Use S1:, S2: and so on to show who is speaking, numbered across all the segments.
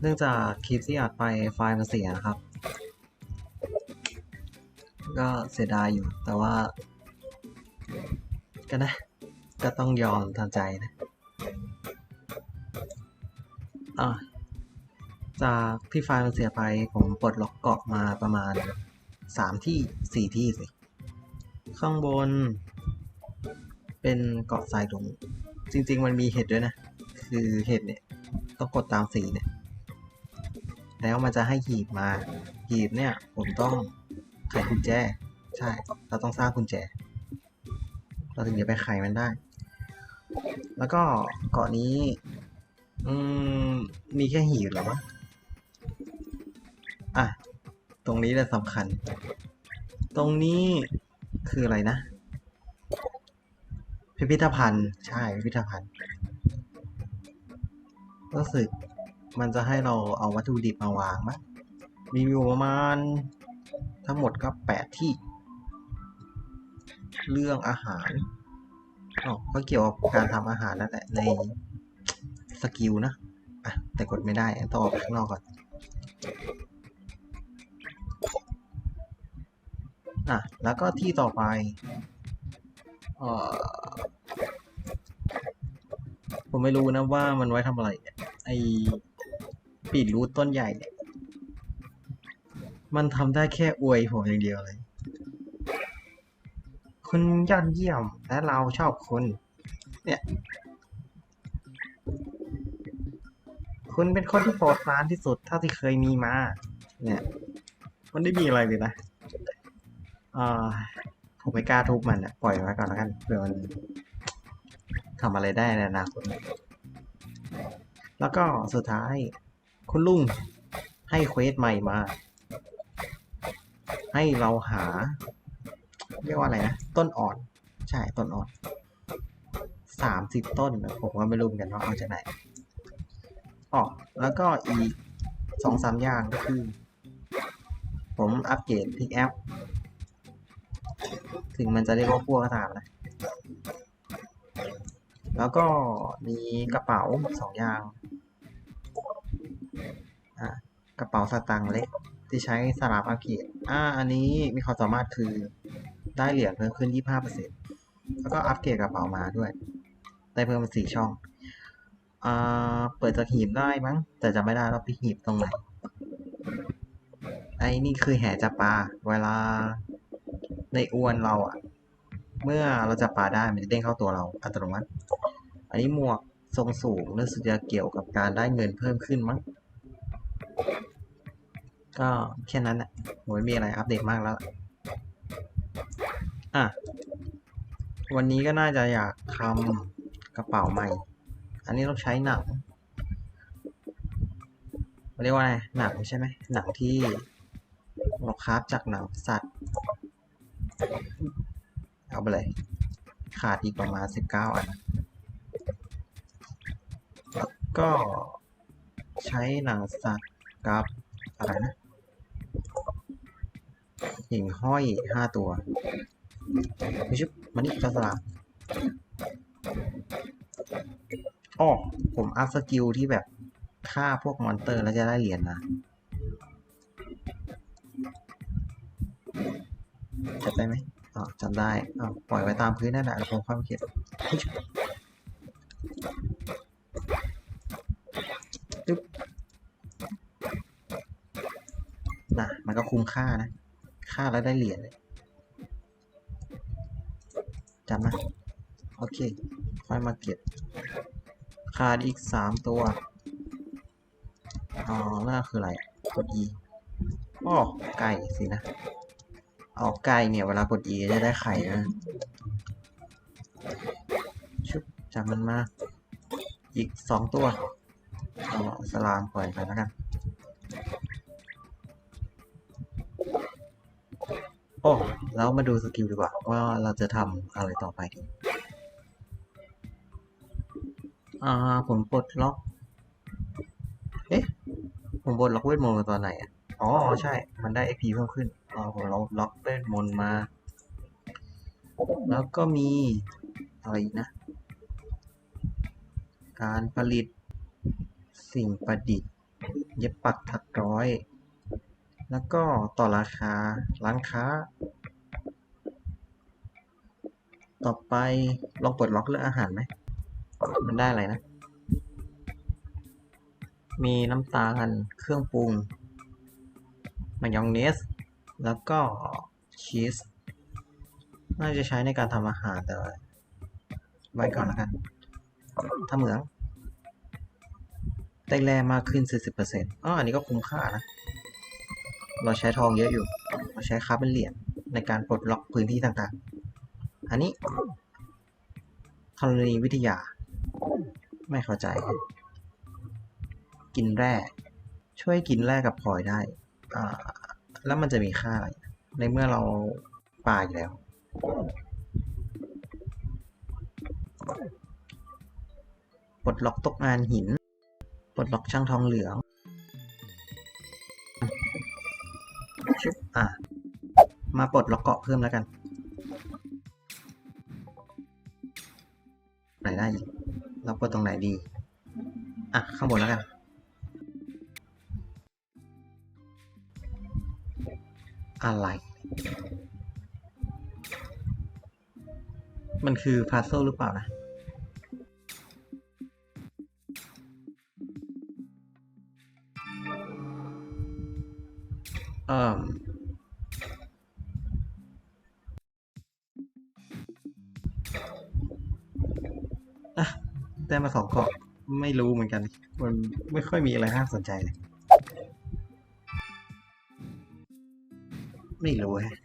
S1: เนื่องจากคลิปที่อัดไปไฟล์มันเสียนะครับ ก็เสียดายอยู่แต่ว่า ก็นะ ก็ต้องยอมทำใจนะอะจากที่ไฟล์มันเสียไปผมปลดล็อกเกาะมาประมาณสามที่สี่ที่สิ ข้างบน เป็นเกาะทรายตรง จริง ๆ มันมีเห็ดด้วยนะ คือเห็ดเนี่ย ต้องกดตามสีเนี่ย แล้วมันจะให้หีบมา หีบเนี่ยผมต้องไขกุญแจ ใช่ เราต้องสร้างกุญแจ เราถึงจะไปไขมันได้ แล้วก็เกาะนี้ อืม มีแค่หีบเหรอวะอะ ตรงนี้แหละสำคัญ ตรงนี้คืออะไรนะ พิพิธภัณฑ์ ใช่ พิพิธภัณฑ์รู้สึก มันจะให้เราเอาวัตถุดิบมาวางมั้งมีอยู่ประมาณทั้งหมดก็แปดที่ เรื่องอาหารก็เกี่ยวกับการทำอาหารแล้วแหละในสกิลนะอะแต่กดไม่ได้ต้องออกไปข้างนอกก่อนอะแล้วก็ที่ต่อไปเออผมไม่รู้นะว่ามันไว้ทำอะไรไอ ปีดรูทต้นใหญ่เนี่ยมันทำได้แค่อวยผมอย่างเดียวเลย คุณยอดเยี่ยมและเราชอบคุณ เนี่ย คุณเป็นคนที่โปรดปรานที่สุดเท่าที่เคยมีมา เนี่ยมันไม่มีอะไรเลยนะอ่าผมไม่กล้าทุบมันอะปล่อยไว้ก่อนแล้วกันเผื่อมันทำอะไรได้ในอนาคตแล้วก็สุดท้าย คุณลุงให้เควสใหม่มา ให้เราหา เรียกว่าอะไรนะ ต้นอ่อน ใช่ ต้นอ่อนสามสิบต้น ผมก็ไม่รู้เหมือนกันว่าเอาจากไหนอ๋อแล้วก็อีกสองสามอย่างก็คือ ผมอัปเกรดพิกแอป ถึงมันจะเรียกว่าพวกก็ตามนะ แล้วก็มีกระเป๋าสองอย่าง อะกระเป๋าสตางค์เล็กที่ใช้สลับอัปเกรดอ่า อันนี้มีความสามารถคือได้เหรียญเพิ่มขึ้น 25%แล้วก็อัปเกรดกระเป๋ามาด้วย ได้เพิ่มเป็นสี่ช่อง อ่า เปิดจากหีบได้มั้ง แต่จะไม่ได้ว่าพี่หีบตรงไหน ไอ้นี่คือแห่จับปลา เวลาในอวนเราอะเมื่อเราจับปลาได้มันจะเด้งเข้าตัวเราอัตโนมัติ อันนี้หมวกทรงสูงรู้สึกจะเกี่ยวกับการได้เงินเพิ่มขึ้นมั้ง ก็แค่นั้นแหละผมไม่มีอะไรอัปเดตมากแล้ว อะ วันนี้ก็น่าจะอยากทำกระเป๋าใหม่ อันนี้ต้องใช้หนังเรียกว่าไงหนังใช่ไหม หนังที่เราคราฟจากหนังสัตว์ เอาไปเลย ขาดอีกประมาณสิบเก้าอัน แล้วก็ใช้หนังสัตว์ กับอะไรนะหิ่งห้อยห้าตัวไม่ชุบมันนี่จอสลามอ๋อผมอัพสกิลที่แบบฆ่าพวกมอนเตอร์แล้วจะได้เหรียญมาจำได้ไหมอ๋อจำได้อ๋อปล่อยไว้ตามพื้นนั่นแหละแล้วผมค่อยมาเก็บเฮ้ยจุ๊บน่ะ มัน ก็คุ้มค่านะ ค่าแล้วได้เหรียญเลยจำนะโอเค ค่อยมาเก็บ ขาดอีกสามตัว อ๋อน่าคืออะไร กด E อ๋อไก่สินะออกไก่เนี่ย เวลากด E จะได้ไข่นะ ชุบจับมันมา อีกสองตัว เอาสลามปล่อยไปแล้วกัน โอ้แล้วมาดูสกิลดีกว่าว่าเราจะทำอะไรต่อไปดีอ่าผมปลดล็อก เอ๊ะ ผมปลดล็อกเวทมนต์มาตอนไหนอะ อ๋อ ใช่ มันได้ XP เพิ่มขึ้น อ๋อ ผมล็อกล็อกเวทมนต์มา แล้วก็มีอะไรนะ การผลิตสิ่งประดิษฐ์ เย็บปักถักร้อย แล้วก็ต่อราคาร้านค้า ต่อไปลองเปิดล็อกเรื่องอาหารไหมมันได้อะไรนะ มีน้ำตาลเครื่องปรุง มายองเนส แล้วก็ชีส น่าจะใช้ในการทำอาหารแต่ไว้ก่อนแล้วกันถ้าเหมืองได้แร่มากขึ้น 40%อ๋ออันนี้ก็คุ้มค่านะ เราใช้ทองเยอะอยู่ เราใช้คาร์บอนเหรียญในการปลดล็อกพื้นที่ต่างๆ อันนี้ธรณีวิทยา ไม่เข้าใจ กินแร่ ช่วยกินแร่กับพลอยได้อแล้วมันจะมีค่าอะไร ในเมื่อเราป่าอยู่แล้ว ปลดล็อกตกงานหิน ปลดล็อกช่างทองเหลือง ชึบอะมาปลดล็อกเกาะเพิ่มแล้วกันไหนได้อีกเราปิดตรงไหนดี อะ ข้างบนแล้วกันอะไร มันคือพ u z เซิลหรือเปล่านะ อ่ออะได้มาสองเกาะไม่รู้เหมือนกัน มันไม่ค่อยมีอะไรน่าสนใจเลยไม่รู้แฮะ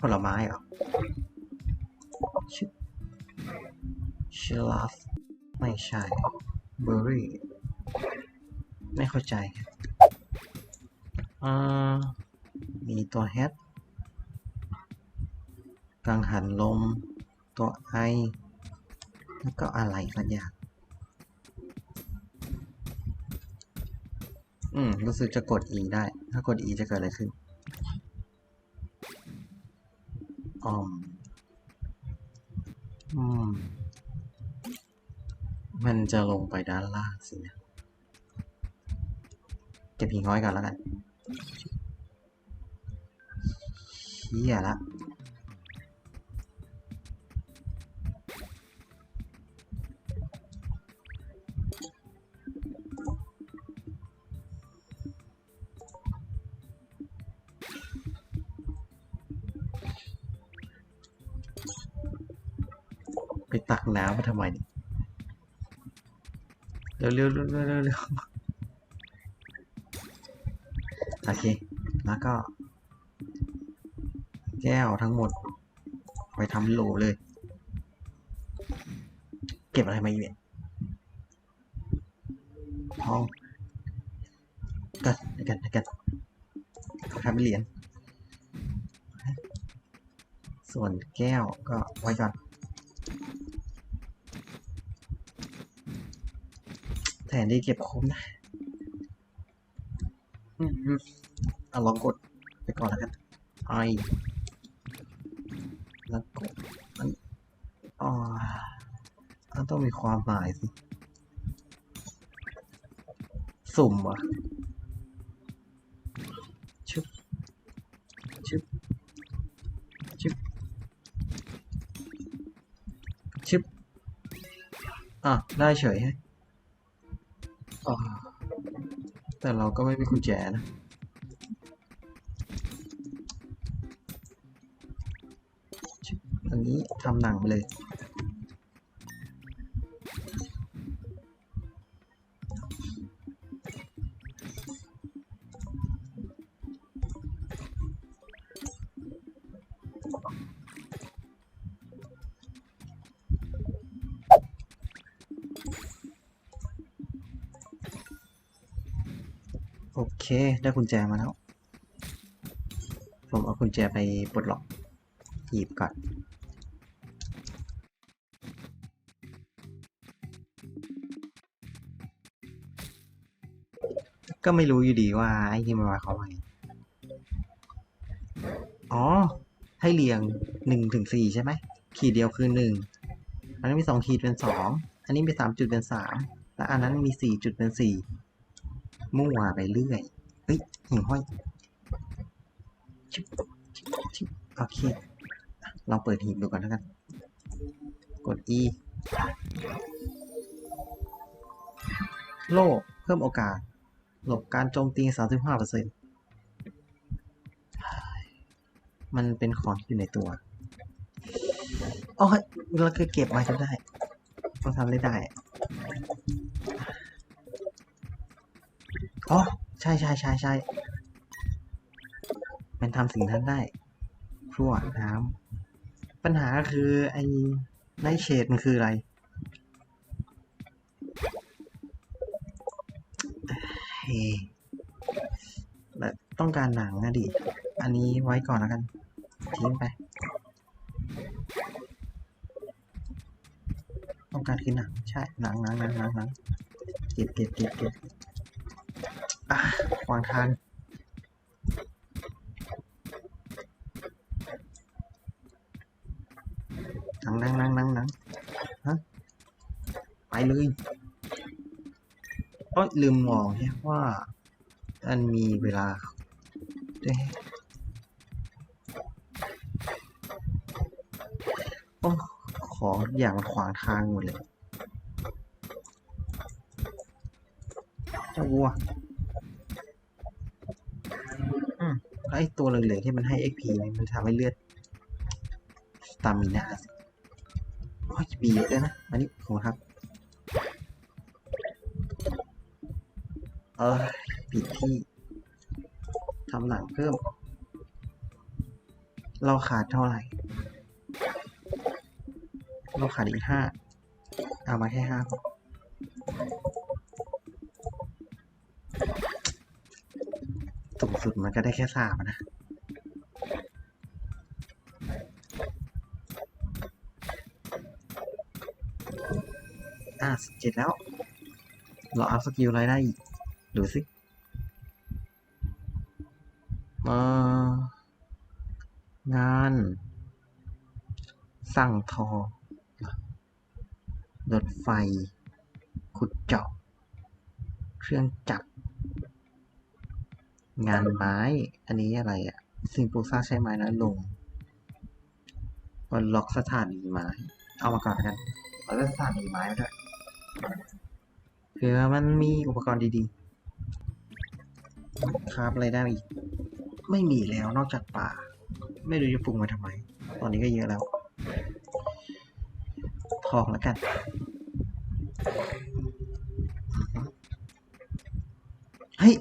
S1: ผลไม้เหรอชิชลาฟไม่ใช่เบอร์รี่ ไม่เข้าใจ มีตัวแฮทกังหันลม ตัวไอแล้วก็อะไรสักอย่างอืม รู้สึกจะกด E ได้ ถ้ากด E จะเกิดอะไรขึ้นออมอืม มันจะลงไปด้านล่างสินะเก็บหิงห้อยก่อนแล้วกัน เชี่ยละไปตักน้ำมาทำไมเนี่ยเร็วเร็วเร็วเร็ว โอเค แล้วก็ แก้วทั้งหมด ไปทำโหลเลย เก็บอะไรมาอีกเนี่ยทองกันกันกันทำเหรียญส่วนแก้วก็ไว้ก่อนแทนที่เก็บคุ้มนะ อืมอืมเอาลองกดไปก่อนแล้วกันไอแล้วกดอันอ๋อมันต้องมีความหมายสิ สุ่มวะชึบชึบชึบชึบอะ ได้เฉยแฮะอ่าแต่เราก็ไม่มีกุญแจนะ ทำหนังไปเลย โอเค ได้กุญแจมาแล้ว ผมเอากุญแจไปปลดล็อกหยิบก่อน ก็ไม่รู้อยู่ดีว่าไอ้ที่มันมายควาวาไงอ๋อ ให้เรียงหนึ่งถึงสี่ใช่ไหม ขีดเดียวคือหนึ่ง อันนี้มีสองขีดเป็นสอง อันนี้มีสามจุดเป็นสามแต่อันนั้นมีสี่จุดเป็นสี่ มั่วไปเรื่อย เฮ้ยหิ่งห้อยชิบชิบชิบโอเค ลองเปิดหีบดูก่อนแล้วกัน กด E โล่เพิ่มโอกาส หลบการโจมตี 35%มันเป็นของที่อยู่ในตัวอ๋อเราเคยเก็บมาจำได้ต้องทำได้ได้อ๋อ ใช่ใช่ใช่ใช่มันทำสิ่งนั้นได้พรวดน้ำปัญหาก็คือไอ้ไนเชดมันคืออะไร แล้วต้องการหนังนะดิ อันนี้ไว้ก่อนแล้วกัน ทิ้งไป ต้องการคือหนัง ใช่ หนังหนังหนังหนังหนังเก็บเก็บเก็บเก็บอะขวางทางหนังหนังหนังหนังหนังฮะไปเลย โอ้ยลืมมองแฮะว่ามันมีเวลาด้วยโอ้ของอย่างมันขวางทางหมดเลยเจ้าวัวอืมแล้วไอตัวเหลืองๆที่มันให้ XP นี่มันทำให้เลือดสตามินาโอ้ยมีเยอะนะ อันนี้ขอครับ เออผิดที่ทำหนังเพิ่ม เราขาดเท่าไหร่ เราขาดอีกห้าเอามาแค่ห้าพอสูงสุดมันก็ได้แค่สามนะอะสิบเจ็ดแล้ว เราอัพสกิลอะไรได้อีก ดูสิเอ่องานสั่งทอรถไฟ ขุดเจาะ เครื่องจักร งานไม้ อันนี้อะไรอะ่ะสิ่งปลูกสร้างใช้ไม้น้อยลงบนล็อกสถานีไม้ เอามาก่อนกันเอาเรื่องสถานีไม้ด้วยเผื่อมันมีอุปกรณ์ดีๆ ครับอะไรได้อีก ไม่มีแล้วนอกจากป่า ไม่รู้จะปรุงมาทำไม ตอนนี้ก็เยอะแล้ว ทองแล้วกันเฮ้ย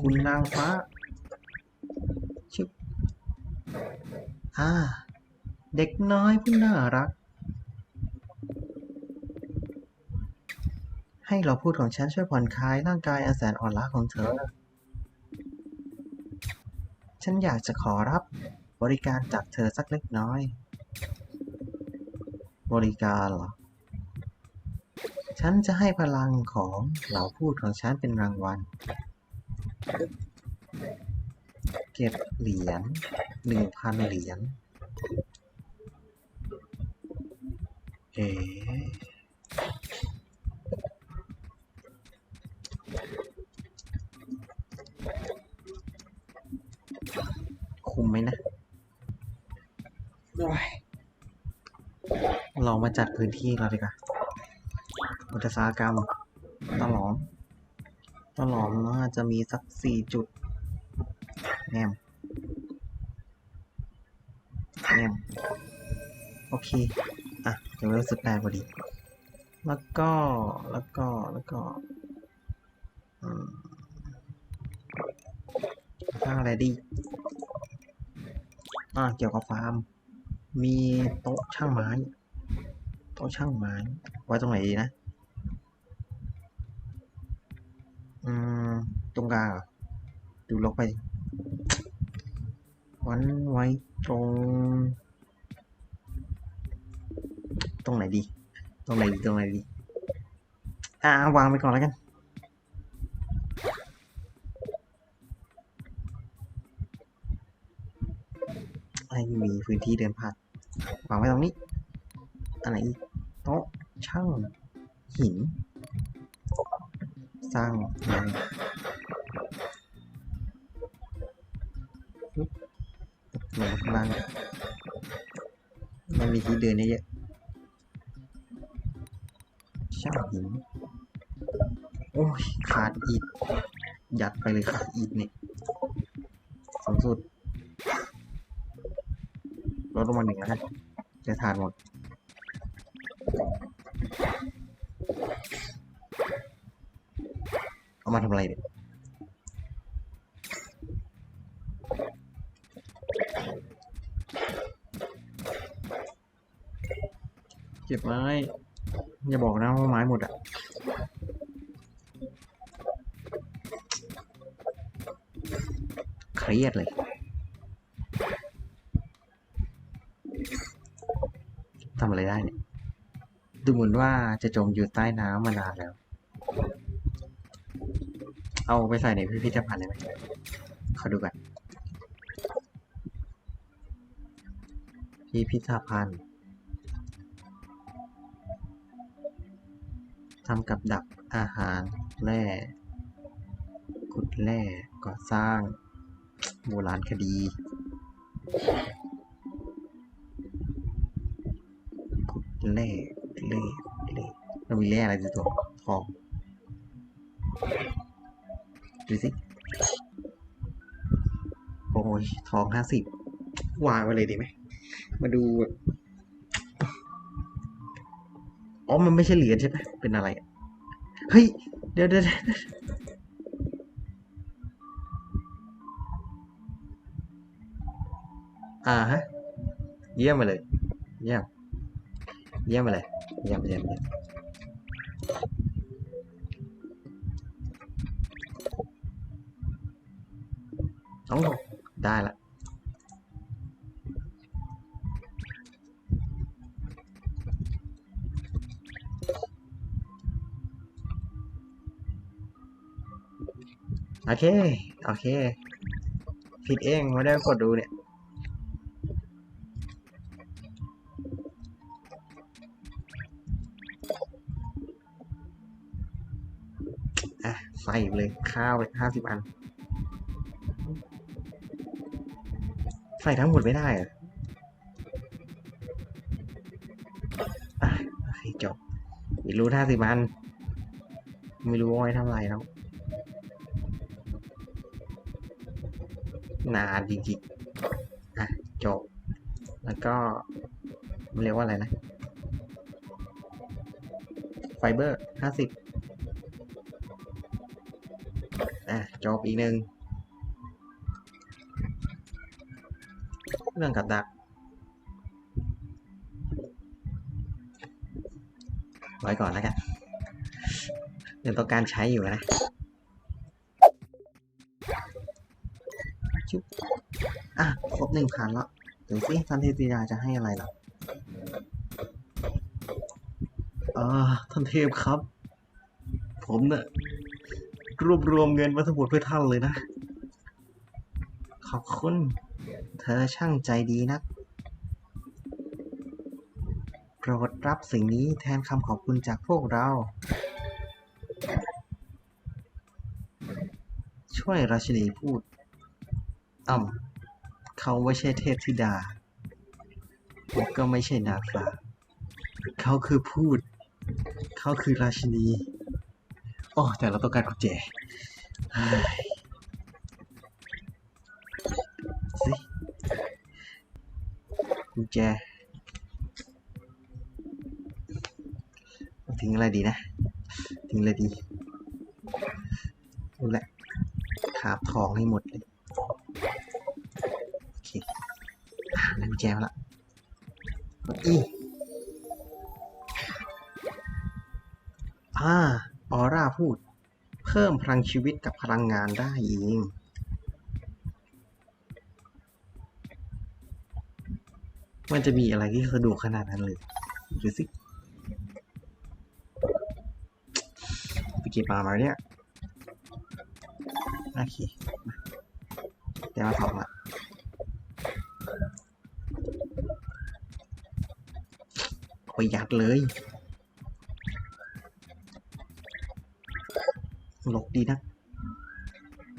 S1: คุณนางฟ้าชึบอ่า เด็กน้อยผู้น่ารัก ให้เราพูดของฉันช่วยผ่อนคลายร่างกายอันแสนอ่อนล้าของเธอ ฉันอยากจะขอรับบริการจากเธอสักเล็กน้อย บริการเหรอ ฉันจะให้พลังของเหล่าพูดของฉันเป็นรางวัล เก็บเหรียญหนึ่งพันเหรียญ เอ๋ ไหมนะโอ้ยลองมาจัดพื้นที่เราดีกว่าอุตสาหกรรมตลอมตลอมน่าจะมีสักสี่จุดแนมแนมโอเค อะเดี๋ยวเราสิบแปดพอดี แล้วก็ แล้วก็ แล้วก็อืมสร้างอะไรดี อ่าเกี่ยวกับฟาร์ม มีโต๊ะช่างไม้ โต๊ะช่างไม้ ไว้ตรงไหนดีนะ อืม ตรงกลางดูลกไป วันไว้ตรง ตรงไหนดี ตรงไหนดี ตรงไหนดี อ่าวางไปก่อนแล้วกัน ให้มีพื้นที่เดินผ่านวางไว้ตรงนี้อันไหนอีกโต๊ะช่างหิน สร้างไม้ปึ๊บลงข้างล่างมันมีที่เดินเยอะๆช่างหิน โอ้ยขาดอีก ยัดไปเลยขาดอีกนี่สูงสุด ลดลงมาหนึ่งแล้วกันจะทานหมดเอามาทำอะไรเนี่ยเก็บไม้อย่าบอกนะว่าไม้หมดอะเครียดเลย ทำอะไรได้เนี่ย ดู เหมือนว่าจะจมอยู่ใต้น้ำมานานแล้ว เอาไปใส่ในพิพิธภัณฑ์ได้ไหมขอดูกันพิพิธภัณฑ์ทำกับดักอาหารแร่ขุดแร่ก่อสร้างโบราณคดีขุดแร่ ขุดแร่เรามีแร่อะไรในตัวทองดูสิโอ้ยทองห้าสิบวางไว้เลยดีไหม มาดูอ๋อ มันไม่ใช่เหรียญใช่ไหมเป็นอะไร เฮ้ย เดี๋ยวเดี๋ยวเดี๋ยวอ่าฮะ เยี่ยมไปเลย เยี่ยม เยี่ยมไปเลยเยี่ยมเยี่ยมเยี่ยมโอ้ได้ละโอเค โอเค ผิดเองไม่ได้กดดูเนี่ย ใส่ไปเลยข้าวไปห้าสิบอัน ใส่ทั้งหมดไม่ได้อะจบไม่รู้ห้าสิบอัน ไม่รู้ว่าไว้ทำอะไรแล้วนานจริงๆอะจบ แล้วก็เรียกว่าอะไรนะ ไฟเบอร์ห้าสิบ จบอีกหนึ่งเรื่องกับดักไว้ก่อนแล้วกันยังต้องการใช้อยู่นะชุบอะ ครบหนึ่งพันแล้วดูสิท่านเทพธิดาจะให้อะไรล่ะอ่าท่านเทพครับ ผมเนี่ย รวบรวมเงินมาทั้งหมดเพื่อท่านเลยนะ ขอบคุณ เธอช่างใจดีนักโปรดรับสิ่งนี้แทนคำขอบคุณจากพวกเรา ช่วยราชินีพูดอ่ำเขาไม่ใช่เทพธิดาและก็ไม่ใช่นางฟ้าเขาคือพูด เขาคือราชินี อ้แต่เราต้องการกุญแจเฮ้ยสิกุญแจทิ้งอะไรดีนะทิ้งอะไรดีรู้แหละขาบทองให้หมดเลย โอเคได้กุญแจมาละกดอี พูด เพิ่มพลังชีวิตกับพลังงานได้เองมันจะมีอะไรที่สะดวกขนาดนั้นเลยดูสิไปเก็บมามาเนี่ย โอเคเดี๋ยวมาทองละไปยัดเลย ดีนะ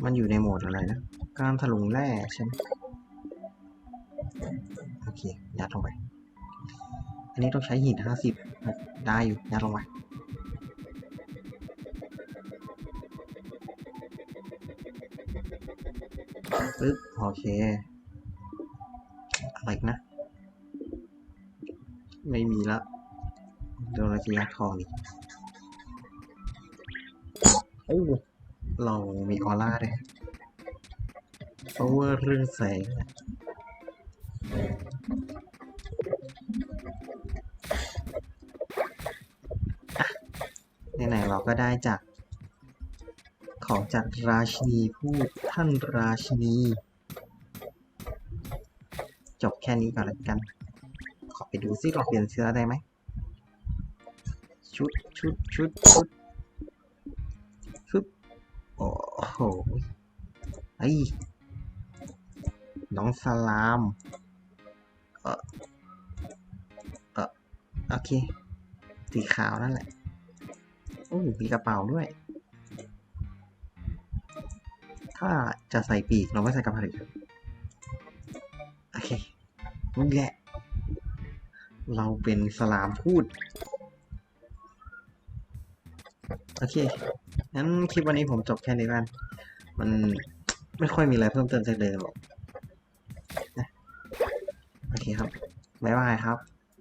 S1: มันอยู่ในโหมดอะไรนะ การถลุงแร่ใช่ไหมโอเค ยัดลงไป อันนี้ต้องใช้หินห้าสิบได้อยู่ ยัดลงไปปึ๊บโอเค อะไรนะ ไม่มีละเดี๋ยวเระยัดทองอีก โอ้ เรามีออร่าด้วย power เรื่องแสงไหนๆเราก็ได้จาก ของจากราชินีพูดท่านราชินี จบแค่นี้ก่อนแล้วกัน ขอไปดูซิเราเปลี่ยนเสื้อได้ไหม ชุดชุดชุดชุด ไอ้ยน้องสลาม เออเออโอเค สีขาวนั่นแหละ โอ้มีกระเป๋าด้วย ถ้าจะใส่ปีกเราไม่ใส่กระเป๋าอีกโอเคนี่แหละ เราเป็นสลามพูด โอเค งั้นคลิปวันนี้ผมจบแค่นี้กัน มันไม่ค่อยมีอะไรเพิ่มเติมจากเดิมหรอกโอเคครับ บ๊ายบายครับ